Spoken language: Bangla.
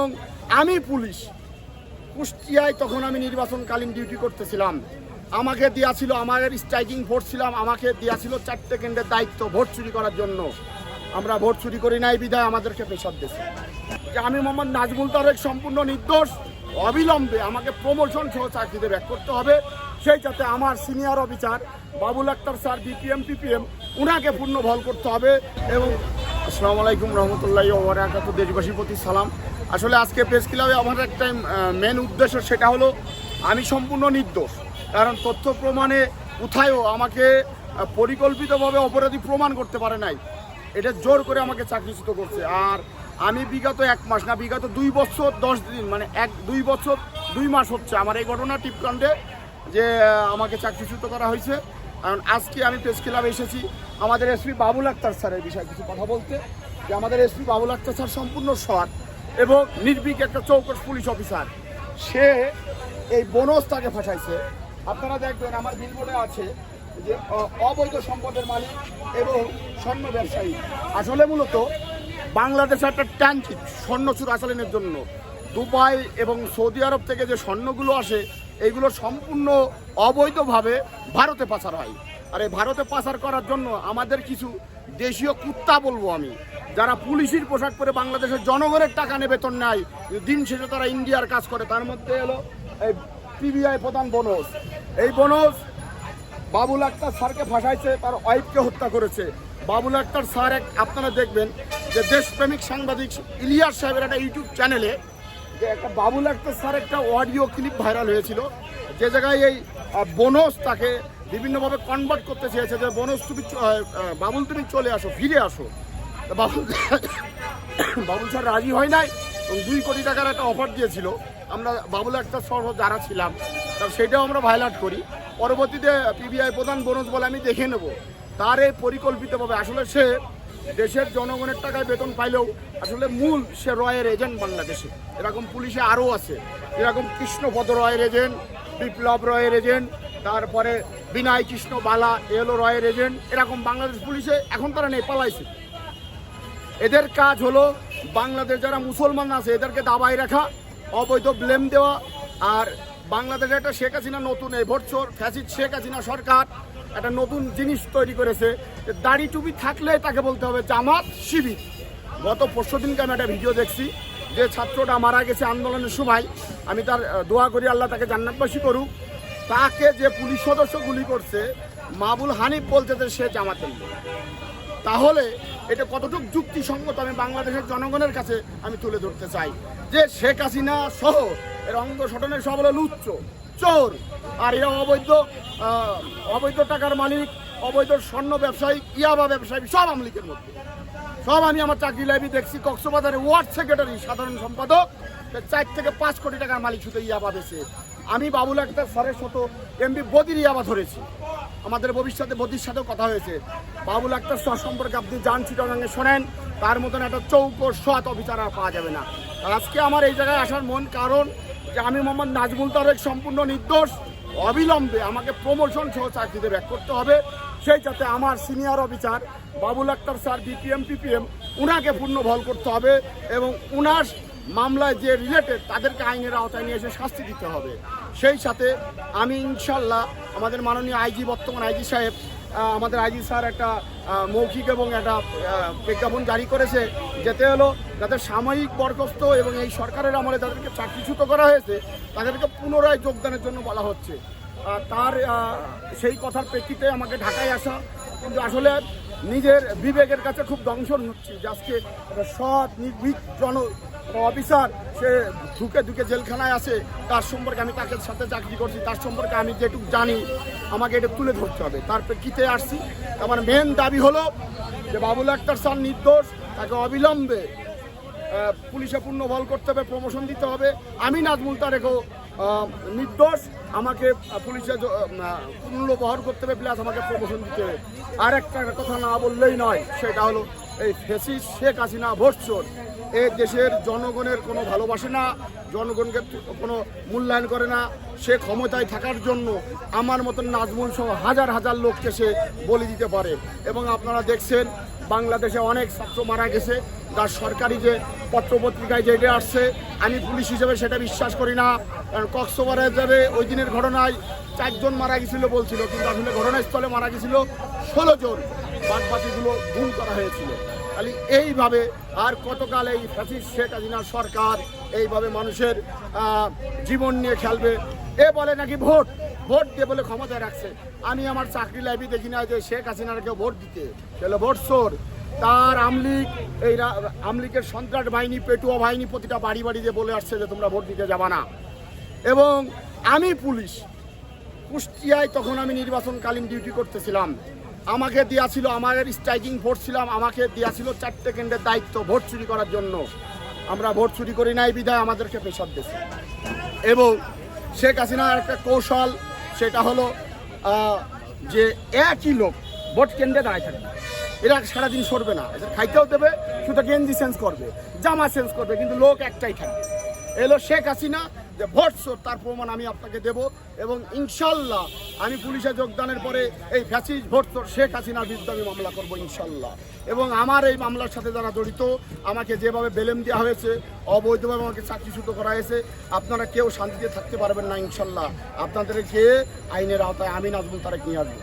এবং আমি পুলিশ। কুষ্টিয়ায় তখন আমি নির্বাচনকালীন ডিউটি করতেছিলাম। আমাকে ছিল, আমার স্ট্রাইকিং ফোর্স ছিলাম আমাকে ছিল চারটে কেন্দ্রের দায়িত্ব ভোট চুরি করার জন্য। আমরা ভোট চুরি করি নাই, বিধায় আমাদেরকে পেশার দিয়েছে। আমি মোহাম্মদ নাজমুল তারেক সম্পূর্ণ নির্দোষ, অবিলম্বে আমাকে প্রমোশন সহ চাকরিতে ব্যাক করতে হবে। সেই সাথে আমার senior officer Babul Akter sir BPM PPM উনাকে পূর্ণ ভল করতে হবে। এবং আসসালামু আলাইকুম রহমতুল্লাহ ওবরাকাত দেশবাসীর প্রতি সালাম। আসলে আজকে প্রেস ক্লাবে আমার একটা মেন উদ্দেশ্য সেটা হলো, আমি সম্পূর্ণ নির্দোষ। কারণ তথ্য প্রমাণে কোথায়ও আমাকে পরিকল্পিতভাবে অপরাধী প্রমাণ করতে পারে নাই। এটা জোর করে আমাকে চাকরিচ্যুত করছে। আর আমি বিগত এক মাস না, বিগত দুই বছর, দশ দিন মানে এক, দুই বছর, দুই মাস হচ্ছে আমার এই ঘটনা টিপকাণ্ডে যে আমাকে চাকরিচ্যুত করা হয়েছে। কারণ আজকে আমি প্রেস ক্লাবে এসেছি। আমাদের এসপি বাবুল আক্তার স্যারের বিষয়ে কিছু কথা বলতে। যে আমাদের এসপি বাবুল আক্তার স্যার সম্পূর্ণ সৎ। এবং নির্ভীক একটা চৌকস পুলিশ অফিসার। সে এই বোনস তাকে ফাঁসাইছে। আপনারা দেখবেন আমার বিলবোর্ডে আছে যে অবৈধ সম্পদের মালিক এবং স্বর্ণ ব্যবসায়ী। আসলে মূলত বাংলাদেশ একটা ট্যাঙ্কিট স্বর্ণ চুরাচালানের জন্য। দুবাই এবং সৌদি আরব থেকে যে স্বর্ণগুলো আসে এইগুলো সম্পূর্ণ অবৈধভাবে ভারতে পাচার হয়। আর এই ভারতে পাচার করার জন্য আমাদের কিছু দেশীয় কুত্তা বলব আমি। যারা পুলিশের পোশাক পরে বাংলাদেশের জনগণের টাকা নেবে বেতন নেয় দিন শেষে তারা ইন্ডিয়ার কাজ করে। তার মধ্যে হলো এই পিবিআই প্রধান বোনস এই বোনস বাবুল আক্তার স্যারকে ফাঁসাইছে, তার ওয়াইফকে হত্যা করেছে। বাবুল আক্তার স্যার এক আপনারা দেখবেন যে দেশপ্রেমিক সাংবাদিক ইলিয়াস সাহেবের একটা ইউটিউব চ্যানেলে যে একটা বাবুল আক্তার স্যার একটা অডিও ক্লিপ ভাইরাল হয়েছিল। যে জায়গায় এই বোনস তাকে বিভিন্নভাবে কনভার্ট করতে চেয়েছে যে বোনস তুমি বাবুল তুমি চলে আসো, ফিরে আসো। বাবুল বাবুল স্যার রাজি হয় নাই এবং দুই কোটি টাকার একটা অফার দিয়েছিল। আমরা বাবুল একটা সহ যারা ছিলাম, তা সেটাও আমরা ভাইলাট করি। পরবর্তীতে পিবিআই প্রধান বোনস বলে আমি দেখে নেব। তার এই পরিকল্পিতভাবে আসলে সে দেশের জনগণের টাকায় বেতন পাইলেও আসলে মূল সে রয়ের এজেন্ট বাংলাদেশে। এরকম পুলিশে আরও আছে। এরকম কৃষ্ণপদ রয়ের এজেন্ট বিপ্লব রয়ের এজেন্ট তারপরে বিনয় কৃষ্ণ বালা এলো রয়ের এজেন্ট। এরকম বাংলাদেশ পুলিশে এখন তারা নেই, পালাইছে। এদের কাজ হলো বাংলাদেশ যারা মুসলমান আছে, এদেরকে দাবাই রাখা, অবৈধ ব্লেম দেওয়া। আর বাংলাদেশে একটা শেখ হাসিনা নতুন এই বছর ফ্যাসিড শেখ হাসিনা সরকার একটা নতুন জিনিস তৈরি করেছে। যে দাড়ি টুপি থাকলে তাকে বলতে হবে জামাত শিবির। গত পরশু দিনকে আমি একটা ভিডিও দেখছি, যে ছাত্রটা মারা গেছে আন্দোলনের সময়। আমি তার দোয়া করি আল্লাহ তাকে জান্নাতবাসী করুক। তাকে যে পুলিশ সদস্য গুলি করছে, মাবুল হানিফ বলতে যে সে জামাতের তাহলে এটা কতটুকু যুক্তিসঙ্গত আমি বাংলাদেশের জনগণের কাছে আমি তুলে ধরতে চাই যে শেখ হাসিনা সহ এর অঙ্গ সটনের সব হলো লুচ্চ, চোর। আর এরা অবৈধ অবৈধ টাকার মালিক, অবৈধ স্বর্ণ ব্যবসায়ী, ইয়াবা ব্যবসায়ী, সব আমলিকের মধ্যে। সব আমি আমার চাকরি লাইভে দেখছি, কক্সবাজারে ওয়ার্ড সেক্রেটারি, সাধারণ সম্পাদক চার থেকে পাঁচ কোটি টাকার মালিক শুধু ইয়াবা বেছে আমি বাবুল আক্তার স্যারের সাথে এমবি বদির ইয়াবা ধরেছি। আমাদের ভবিষ্যতে বদির সাথেও কথা হয়েছে। বাবুল আক্তার স্যার সম্পর্কে আপনি যান চিটাগাঙ্গে শোনেন, তার মতন একটা চৌকো সৎ অফিসার আর পাওয়া যাবে না। আজকে আমার এই জায়গায় আসার মন কারণ যে আমি মোহাম্মদ নাজমুল তারেক সম্পূর্ণ নির্দোষ, অবিলম্বে আমাকে প্রমোশন সহ চাকরিতে ব্যাক করতে হবে। সেই সাথে আমার senior officer Babul Akter sir BPM PPM উনাকে পূর্ণ ভল করতে হবে এবং উনার মামলায় যে রিলেটেড তাদেরকে আইনের আওতায় নিয়ে এসে শাস্তি দিতে হবে। সেই সাথে আমি ইনশাল্লাহ আমাদের মাননীয় আইজি, বর্তমান আইজি সাহেব আমাদের আইজি স্যার একটা মৌখিক এবং একটা বিজ্ঞাপন জারি করেছে, যেতে হলো যাদের সাময়িক বরখাস্ত এবং এই সরকারের আমলে যাদেরকে চাকরিচ্যুত করা হয়েছে, তাদেরকে পুনরায় যোগদানের জন্য বলা হচ্ছে। তার সেই কথার প্রেক্ষিতে আমাকে ঢাকায় আসা, কিন্তু আসলে নিজের বিবেকের কাছে খুব দংশন হচ্ছে যে আজকে সৎ, নির্ভীক জন অফিসার, সে ঢুকে ঢুকে জেলখানায় আছে তার সম্পর্কে আমি তাকে সাথে চাকরি করছি, তার সম্পর্কে আমি যেটুকু জানি, আমাকে এটা তুলে ধরতে হবে। তার প্রেক্ষিতে আসছি? আমার মেন দাবি হলো যে বাবুল আক্তার স্যার নির্দোষ, তাকে অবিলম্বে পুলিশে পূর্ণ বল করতে হবে প্রমোশন দিতে হবে। আমি নাজমুল তারেকও নির্দোষ, আমাকে পুলিশে পূর্ণ বহর করতে হবে, প্লাস আমাকে প্রমোশন দিতে হবে। আর একটা কথা না বললেই নয়, সেটা হলো এই ফেসিস শেখ হাসিনা ভোটচোর এই দেশের জনগণের কোনো ভালোবাসে না, জনগণকে কোনো মূল্যায়ন করে না। সে ক্ষমতায় থাকার জন্য আমার মতন নাজমুল সহ হাজার হাজার লোককে সে বলি দিতে পারে। এবং আপনারা দেখছেন, বাংলাদেশে অনেক ছাত্র মারা গেছে। তার সরকারি যে পত্রপত্রিকায় যেটা আসছে, আমি পুলিশ হিসেবে সেটা বিশ্বাস করি না। কারণ কক্সবাজারে ওই দিনের ঘটনায় চারজন মারা গেছিল বলছিল, কিন্তু আসলে ঘটনাস্থলে মারা গেছিল ষোলো জন। বাদবাকিগুলো গুম করা হয়েছিল। খালি এইভাবে আর কতকাল এই ফ্যাসিস শেখ হাসিনার সরকার এইভাবে মানুষের জীবন নিয়ে খেলবে, এ বলে নাকি ভোট? ভোট দিয়ে বলে ক্ষমতায় রাখছে। আমি আমার চাকরি লাইফে দেখি না যে শেখ হাসিনাকে ভোট দিতে। তাহলে ভোট চোর। তার আমলিগ এই রা- আমলিগের সন্ত্রাস বাহিনী, পেটুয়া বাহিনী প্রতিটা বাড়ি বাড়ি দিয়ে বলে আসছে যে তোমরা ভোট দিতে যাবা না। এবং আমি পুলিশ, কুষ্টিয়ায় তখন আমি নির্বাচনকালীন ডিউটি করতেছিলাম। আমাকে দেওয়া ছিল, আমার স্ট্রাইকিং ফোর্স ছিলাম আমাকে দেওয়া ছিল চারটে কেন্দ্রের দায়িত্ব ভোট চুরি করার জন্য। আমরা ভোট চুরি করি নাই, বিধায় আমাদেরকে প্রেশার দিয়েছে। এবং শেখ হাসিনার একটা কৌশল, সেটা হলো যে একই লোক ভোট কেন্দ্রে দাঁড়ায় থাকবে এরা সারাদিন সরবে না, এদের খাইতেও দেবে, শুধু গেঞ্জি চেঞ্জ করবে, জামা চেঞ্জ করবে, কিন্তু লোক একটাই থাকবে। এলো শেখ হাসিনা যে ভোট তার প্রমাণ আমি আপনাকে দেব এবং ইনশাল্লাহ আমি পুলিশে যোগদানের পরে এই ফ্যাসিস ভোট চোর শেখ হাসিনার বিরুদ্ধে আমি মামলা করব ইনশাল্লাহ। এবং আমার এই মামলার সাথে যারা জড়িত, আমাকে যেভাবে বেলেম দেওয়া হয়েছে, অবৈধভাবে আমাকে চাকরিচ্যুত করা হয়েছে, আপনারা কেউ শান্তিতে থাকতে পারবেন না ইনশাল্লাহ। আপনাদেরকে আইনের আওতায় আমি নাজমুল তারেক নিয়ে আসব।